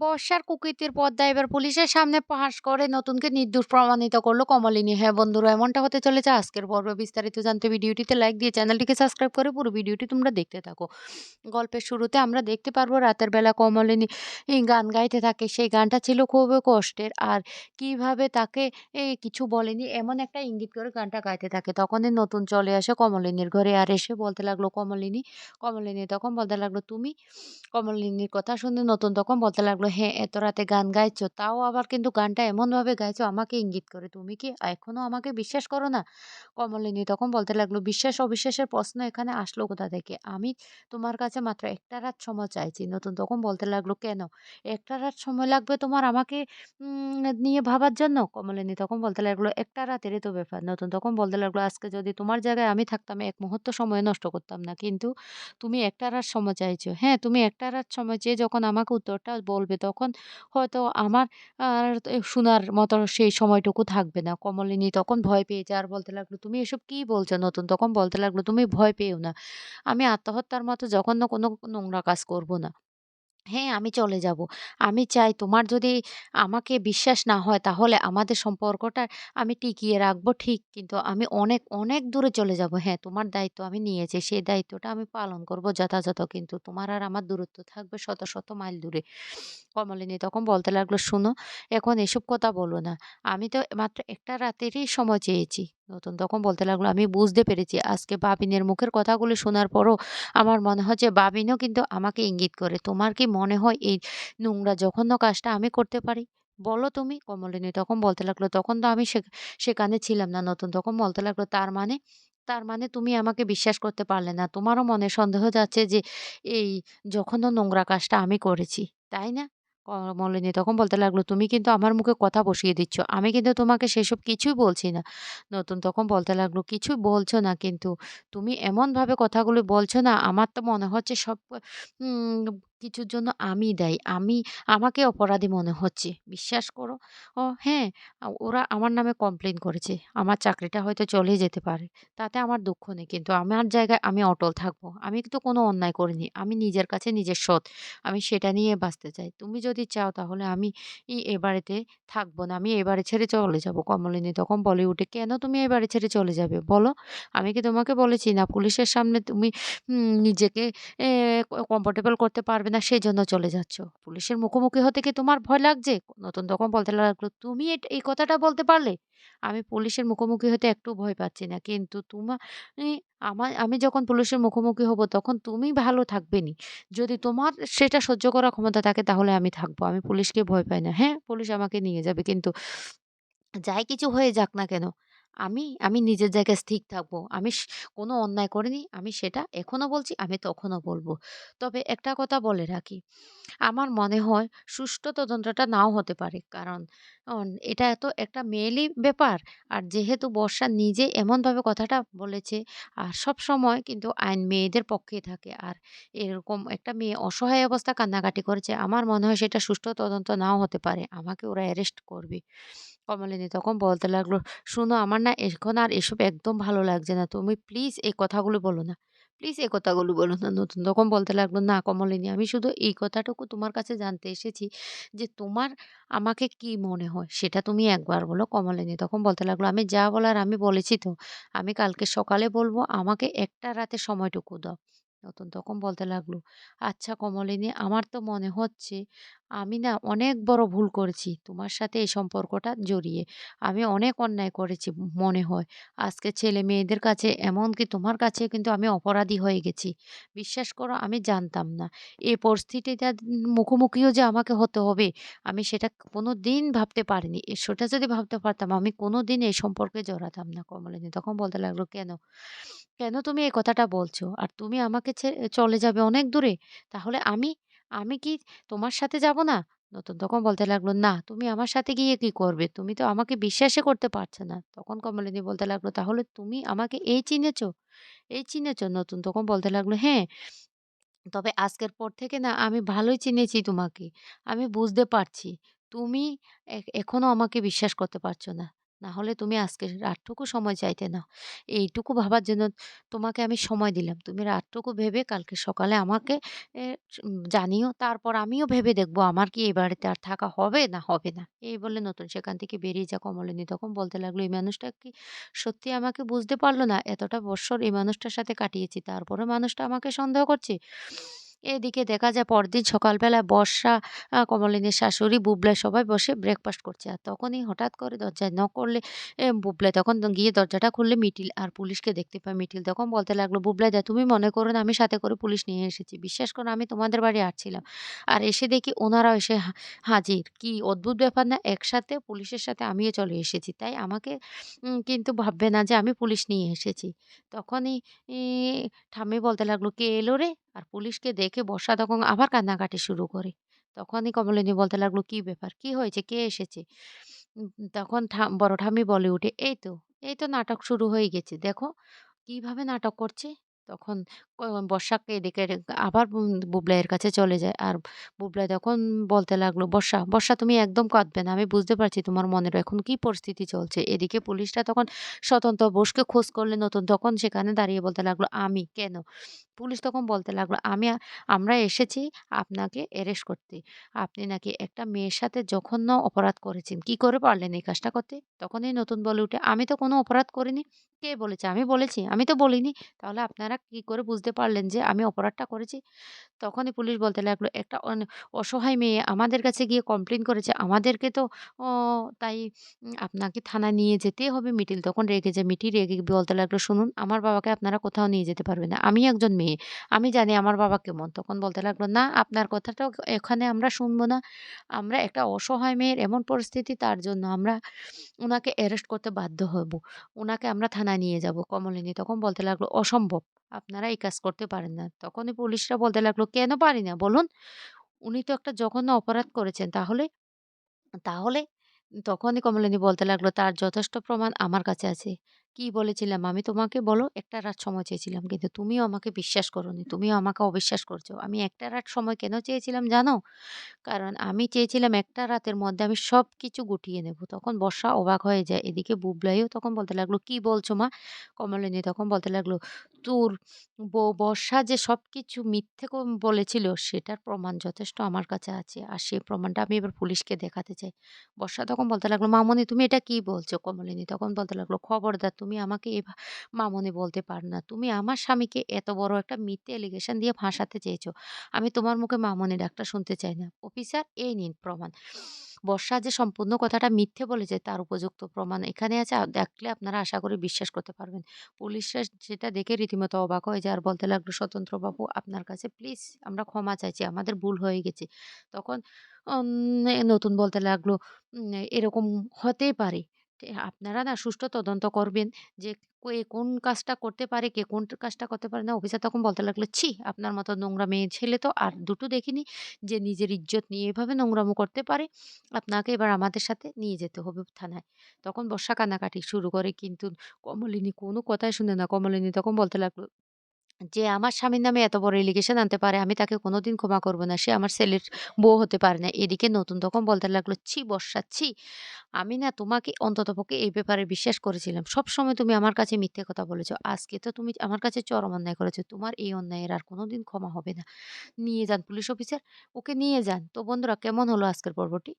বর্ষার কুকীর্তির পর্দা এবার পুলিশের সামনে ফাঁস করে নতুনকে নির্দোষ প্রমাণিত করল কমলিনী। হ্যাঁ বন্ধুরা, এমনটা হতে চলেছে আজকের পর্বে। বিস্তারিত জানতে ভিডিওটিতে লাইক দিয়ে চ্যানেলটিকে সাবস্ক্রাইব করে পুরো ভিডিওটি তোমরা দেখতে থাকো। গল্পের শুরুতে আমরা দেখতে পারব রাতের বেলা কমলিনী গান গাইতে থাকে। সেই গানটা ছিল খুবই কষ্টের। আর কীভাবে তাকে কিছু বলেনি এমন একটা ইঙ্গিত করে গানটা গাইতে থাকে। তখনই নতুন চলে আসে কমলিনীর ঘরে আর এসে বলতে লাগল কমলিনী, কমলিনী তখন বলতে লাগল তুমি? কমলিনীর কথা শুনে নতুন তখন বলতে লাগল হ্যাঁ, এত রাতে গান গাইছো। তাও আবার কিন্তু গানটা এমনভাবে গাইছো আমাকে ইঙ্গিত করে। তুমি কি এখনও আমাকে বিশ্বাস করো না? কমলিনী তখন বলতে লাগল বিশ্বাস অবিশ্বাসের প্রশ্ন এখানে আসলো কোথা থেকে? আমি তোমার কাছে মাত্র একটা রাত সময় চাইছি। নতুন তখন বলতে লাগল কেন? একটা রাত সময় লাগবে তোমার আমাকে নিয়ে ভাবার জন্য? কমলিনী তখন বলতে লাগল একটা রাতেরই তো ব্যাপার। নতুন তখন বলতে লাগল আজকে যদি তোমার জায়গায় আমি থাকতাম এক মুহূর্ত সময় নষ্ট করতাম না। কিন্তু তুমি একটা রাত সময় চাইছো। হ্যাঁ, তুমি একটা রাত সময় চেয়ে যখন আমাকে উত্তরটা বলবে তখন হয়তো আমার আর শোনার মতো সেই সময়টুকু থাকবে না। কমলিনী তখন ভয় পেয়ে যায় আর বলতে লাগল, "তুমি এসব কি বলছো?" নতুন তখন বলতে লাগল, "তুমি ভয় পেও না। আমি আত্মহত্যার মতো জঘন্য কোনো নোংরা কাজ করব না। হ্যাঁ, আমি চলে যাব। আমি চাই তোমার যদি আমাকে বিশ্বাস না হয় তাহলে আমাদের সম্পর্কটা আমি টিকিয়ে রাখব ঠিক। কিন্তু আমি অনেক, অনেক দূরে চলে যাব। হ্যাঁ, তোমার দায়িত্ব আমি নিয়েছি। সেই দায়িত্বটা আমি পালন করব যথাযথ। কিন্তু তোমার আর আমার দূরত্ব থাকবে শত, শত মাইল দূরে। কমলিনী তখন বলতে লাগল, "শোনো, এখন এসব কথা বলো না। আমি তো মাত্র একটা রাতেরই সময় চেয়েছি।" নতুন তখন বলতে লাগল, "আমি বুঝতে পেরেছি। আজকে বাবিনের মুখের কথাগুলি শোনার পরও আমার মনে হচ্ছে বাবিনও কিন্তু আমাকে ইঙ্গিত করে। তোমার কি মনে হয় এই নোংরা জঘন্য কাজটা আমি করতে পারি? বলো তুমি?" কমলিনী তখন বলতে লাগল, "তখন তো আমি সেখানে ছিলাম না।" নতুন তখন বলতে লাগল, "তার মানে? তার মানে তুমি আমাকে বিশ্বাস করতে পারলে না। তোমারও মনে সন্দেহ যাচ্ছে যে এই জঘন্য নোংরা কাজটা আমি করেছি। তাই না?" কমলিনী তখন বলতে লাগল, "তুমি কিন্তু আমার মুখে কথা বসিয়ে দিচ্ছ। আমি কিন্তু তোমাকে সেসব কিছুই বলছি না।" নতুন তখন বলতে লাগল, "কিছুই বলছো না কিন্তু তুমি এমনভাবে কথাগুলো বলছো না আমার তো মনে হচ্ছে সব কিছুর জন্য আমি দায়ী। আমি আমাকে অপরাধী মনে হচ্ছে। বিশ্বাস করো ও হ্যাঁ, ওরা আমার নামে কমপ্লেন করেছে। আমার চাকরিটা হয়তো চলে যেতে পারে। তাতে আমার দুঃখ নেই। কিন্তু আমার জায়গায় আমি অটল থাকব। আমি তো কোনো অন্যায় করিনি। আমি নিজের কাছে নিজের সৎ। আমি সেটা নিয়ে বাঁচতে চাই। তুমি যদি চাও তাহলে আমি এ বাড়িতে থাকব না। আমি এ বাড়ি ছেড়ে চলে যাব।" কমলিনী তখন বলে উঠে, "কেন তুমি এ বাড়ি ছেড়ে চলে যাবে? বলো? আমি কি তোমাকে বলেছি না পুলিশের সামনে তুমি নিজেকে কমফোর্টেবল করতে পারবে সেজন্য চলে যাচ্ছ। পুলিশের মুখোমুখি হতে কি তোমার ভয় লাগছে?" নতুন তখন বলতে লাগল, "তুমি এই কথাটা বলতে পারলে? আমি পুলিশের মুখোমুখি হতে একটুও ভয় পাচ্ছি না। কিন্তু তোমা আমার আমি যখন পুলিশের মুখোমুখি হব তখন তুমি ভালো থাকবে নি। যদি তোমার সেটা সহ্য করার ক্ষমতা থাকে তাহলে আমি থাকব। আমি পুলিশকে ভয় পাই না। হ্যাঁ, পুলিশ আমাকে নিয়ে যাবে। কিন্তু যাই কিছু হয়ে যাক না কেন, আমি, আমি নিজের জায়গায় স্থির থাকব। আমি কোনো অন্যায় করিনি। আমি সেটা এখনও বলছি, আমি তখনও বলব তবে একটা কথা বলে রাখি, আমার মনে হয় সুষ্ঠু তদন্তটা নাও হতে পারে। কারণ অন এটা তো একটা মেয়েলি ব্যাপার। আর যেহেতু বর্ষা নিজে এমনভাবে কথাটা বলেছে আর সবসময় কিন্তু আইন মেয়েদের পক্ষেই থাকে। আর এরকম একটা মেয়ে অসহায় অবস্থা কান্নাকাটি করেছে। আমার মনে হয় সেটা সুষ্ঠু তদন্ত নাও হতে পারে। আমাকে ওরা অ্যারেস্ট করবে। কমলিনী তখন বলতে লাগল, "শোনো আমার না এখন আর এসব একদম ভালো লাগছে না। তুমি প্লিজ এই কথাগুলো বলো না। প্লিজ এই কথাগুলো বলো না।" নতুন তখন বলতে লাগল, "না কমলিনী আমি শুধু এই কথাটুকু তোমার কাছে জানতে এসেছি যে তোমার আমাকে কি মনে হয় সেটা তুমি একবার বলো।" কমলিনী তখন বলতে লাগল, "আমি যা বলার আমি বলেছি তো। আমি কালকে সকালে বলব আমাকে একটা রাতে সময়টুকু দাও।" নতুন তখন বলতে লাগল, "আচ্ছা কমলিনী আমার তো মনে হচ্ছে আমি না অনেক বড় ভুল করেছি তোমার সাথে এই সম্পর্কটা জড়িয়ে। আমি অনেক অন্যায় করেছি মনে হয়। আজকে ছেলে-মেয়েদের কাছে এমনকি তোমার কাছে কিন্তু আমি অপরাধী হয়ে গেছি। বিশ্বাস করো আমি জানতাম না। এই পরিস্থিতিটা মুখোমুখিও যে আমাকে হতে হবে আমি সেটা কোনো দিন ভাবতে পারিনি। সেটা যদি ভাবতে পারতাম আমি কোনো দিন এই সম্পর্কে জড়াতাম না।" কমলিনী তখন বলতে লাগল, "কেন? কেন তুমি এই কথাটা বলছো? আর তুমি আমাকে চলে যাবে অনেক দূরে? তাহলে আমি? আমি কি তোমার সাথে যাব না?" নতুন তখন বলতে লাগল, "না, তুমি আমার সাথে গিয়ে কি করবে? তুমি তো আমাকে বিশ্বাসই করতে পারছ না।" তখন কমলিনী বলতে লাগল, "তাহলে তুমি আমাকে এই চিনেছো? এই চিনেছো?" নতুন তখন বলতে লাগল, "হ্যাঁ, তবে আজকের পর থেকে না আমি ভালোই চিনেছি তোমাকে। আমি বুঝতে পারছি তুমি এখনও আমাকে বিশ্বাস করতে পারছ না। না হলে তুমি আজকে রাতটুকু সময় চাইতে না। এইটুকু ভাবার জন্য তোমাকে আমি সময় দিলাম। তুমি রাতটুকু ভেবে কালকে সকালে আমাকে এ জানিও। তারপর আমিও ভেবে দেখব আমার কি এই বাড়িতে আর থাকা হবে না হবে না। এই বলে নতুন সেখান থেকে বেরিয়ে যা কমলিনী তখন বলতে লাগল, "এই মানুষটা কি সত্যি আমাকে বুঝতে পারল না? এতটা বৎসর এই মানুষটার সাথে কাটিয়েছি। তারপরে মানুষটা আমাকে সন্দেহ করছে?" এদিকে দেখা যায় পরদিন সকালবেলা বর্ষা, কমলিনীর শাশুড়ি, বুবলাই সবাই বসে ব্রেকফাস্ট করছে। আর তখনই হঠাৎ করে দরজায় নক করলে বুবলাই তখন গিয়ে দরজাটা খুললে মিটিল আর পুলিশকে দেখতে পায়। মিটিল তখন বলতে লাগল, "বুবলাইদা তুমি মনে করো না আমি সাথে করে পুলিশ নিয়ে এসেছি। বিশ্বাস করো আমি তোমাদের বাড়ি আসছিলাম। আর এসে দেখি ওনারাও এসে হাজির। কি অদ্ভুত ব্যাপার না? একসাথে পুলিশের সাথে আমিও চলে এসেছি। তাই আমাকে কিন্তু ভাববে না যে আমি পুলিশ নিয়ে এসেছি।" তখনই ঠাম্মি বলতে লাগল, "কে এলো রে?" আর পুলিশকে দেখে বর্ষা তখন আবার কান্নাকাটি শুরু করে। তখনই কমলিনী বলতে লাগল, "কি ব্যাপার? কি হয়েছে? কে এসেছে?" তখন বড় ঠাম্মি বলে উঠে, "এই তো, এই তো নাটক শুরু হয়ে গেছে। দেখো কীভাবে নাটক করছে।" তখন বর্ষাকে এদিকে আবার বুবলাইয়ের কাছে চলে যায়। আর বুবলাই তখন বলতে লাগল, "বর্ষা, বর্ষা তুমি একদম কাঁদবে না। আমি বুঝতে পারছি তোমার মনের এখন কি পরিস্থিতি চলছে।" এদিকে পুলিশরা তখন স্বতন্ত্র বোসকে খোঁজ করলে নতুন তখন সেখানে দাঁড়িয়ে বলতে লাগল, "আমি? কেন?" পুলিশ তখন বলতে লাগল, "আমি আমরা এসেছি আপনাকে অ্যারেস্ট করতে। আপনি নাকি একটা মেয়ের সাথে জঘন্য অপরাধ করেছেন। কি করে পারলেন এই কাজটা করতে?" তখনই নতুন বলে উঠে, "আমি তো কোনো অপরাধ করিনি। কে বলেছে? আমি বলেছি? আমি তো বলিনি। তাহলে আপনারা কি করে বুঝতে পারলেন যে আমি অপরাধটা করেছি?" তখনই পুলিশ বলতে লাগল, "একটা অসহায় মেয়ে আমাদের কাছে গিয়ে কমপ্লেন করেছে। আমাদেরকে তো তাই আপনাকে থানা নিয়ে যেতে হবে।" মিটিল তখন রেগে যায়। মিটি রেগে বলতে লাগল, "শুনুন, আমার বাবাকে আপনারা কোথাও নিয়ে যেতে পারবেন না। আমি একজন মেয়ে। আমি জানি আমার বাবা কেমন।" তখন বলতে লাগল, "না, আপনার কথাটাও এখানে আমরা শুনব না। আমরা একটা অসহায় মেয়ের এমন পরিস্থিতি তার জন্য আমরা ওনাকে অ্যারেস্ট করতে বাধ্য হব। ওনাকে আমরা থানায় নিয়ে যাব।" কমলিনী তখন বলতে লাগল, "অসম্ভব। আপনারা এই কাজ করতে পারেন না।" তখনই পুলিশরা বলতে লাগল, "কেন পারি না বলুন? উনি তো একটা জঘন্য অপরাধ করেছেন। তাহলে?" তাহলে? তখনই কমলিনী বলতে লাগল, "তার যথেষ্ট প্রমাণ আমার কাছে আছে। কি বলেছিলাম আমি তোমাকে বলো? একটা রাত সময় চেয়েছিলাম। কিন্তু তুমিও আমাকে বিশ্বাস করোনি। তুমিও আমাকে অবিশ্বাস করছ। আমি একটা রাত সময় কেন চেয়েছিলাম জানো? কারণ আমি চেয়েছিলাম একটা রাতের মধ্যে আমি সব কিছু গুটিয়ে নেব।" তখন বর্ষা অবাক হয়ে যায়। এদিকে বুবলাইও তখন বলতে লাগল, "কি বলছো মা?" কমলিনী তখন বলতে লাগল, "তোর বউ বর্ষা যে সব কিছু মিথ্যে বলেছিল সেটার প্রমাণ যথেষ্ট আমার কাছে আছে। আর সেই প্রমাণটা আমি এবার পুলিশকে দেখাতে চাই।" বর্ষা তখন বলতে লাগল, "মামুনি তুমি এটা কি বলছো?" কমলিনী তখন বলতে লাগল, "খবরদার তুমি আমাকে এভা মামুনি বলতে পারো না। তুমি আমার স্বামীকে এত বড় একটা মিথ্যে অ্যালিগেশন দিয়ে ফাঁসাতে চেয়েছো। আমি তোমার মুখে মামুনি ডাকটা শুনতে চাই না। অফিসার এই নিন প্রমাণ।" বর্ষা যে সম্পূর্ণ কথাটা মিথ্যে বলেছে তার উপযুক্ত প্রমাণ এখানে আছে। দেখলে আপনারা আশা করি বিশ্বাস করতে পারবেন। পুলিশরা সেটা দেখে রীতিমতো অবাক হয়ে যায় আর বলতে লাগল, "স্বতন্ত্রবাবু আপনার কাছে প্লিজ আমরা ক্ষমা চাইছি। আমাদের ভুল হয়ে গেছে।" তখন নতুন বলতে লাগল, "এরকম হতেই পারে। আপনারা না সুষ্ঠু তদন্ত করবেন যে কে কোন কাজটা করতে পারে, কে কোন কাজটা করতে পারে না।" অফিসার তখন বলতে লাগল, "ছি! আপনার মতো নোংরা মেয়ে ছেলে তো আর দুটো দেখিনি যে নিজের ইজ্জত নিয়ে এভাবে নোংরামো করতে পারে। আপনাকে এবার আমাদের সাথে নিয়ে যেতে হবে থানায়।" তখন বর্ষা কান্নাকাটি শুরু করে কিন্তু কমলিনী কোনো কথাই শুনে না। কমলিনী তখন বলতে লাগল, "যে আমার স্বামীর নামে এত বড় অ্যালিগেশন আনতে পারে আমি তাকে কোনোদিন ক্ষমা করব না। সে আমার ছেলের বউ হতে পারে না।" এদিকে নতুন তখন বলতে লাগল, "ছি বর্ষা ছি! আমি না তোমাকে অন্ততপক্ষে এই ব্যাপারে বিশ্বাস করেছিলাম। সবসময় তুমি আমার কাছে মিথ্যে কথা বলেছ। আজকে তো তুমি আমার কাছে চরম অন্যায় করেছ। তোমার এই অন্যায়ের আর কোনোদিন ক্ষমা হবে না। নিয়ে যান পুলিশ অফিসার, ওকে নিয়ে যান।" তো বন্ধুরা কেমন হলো আজকের পর্বটি?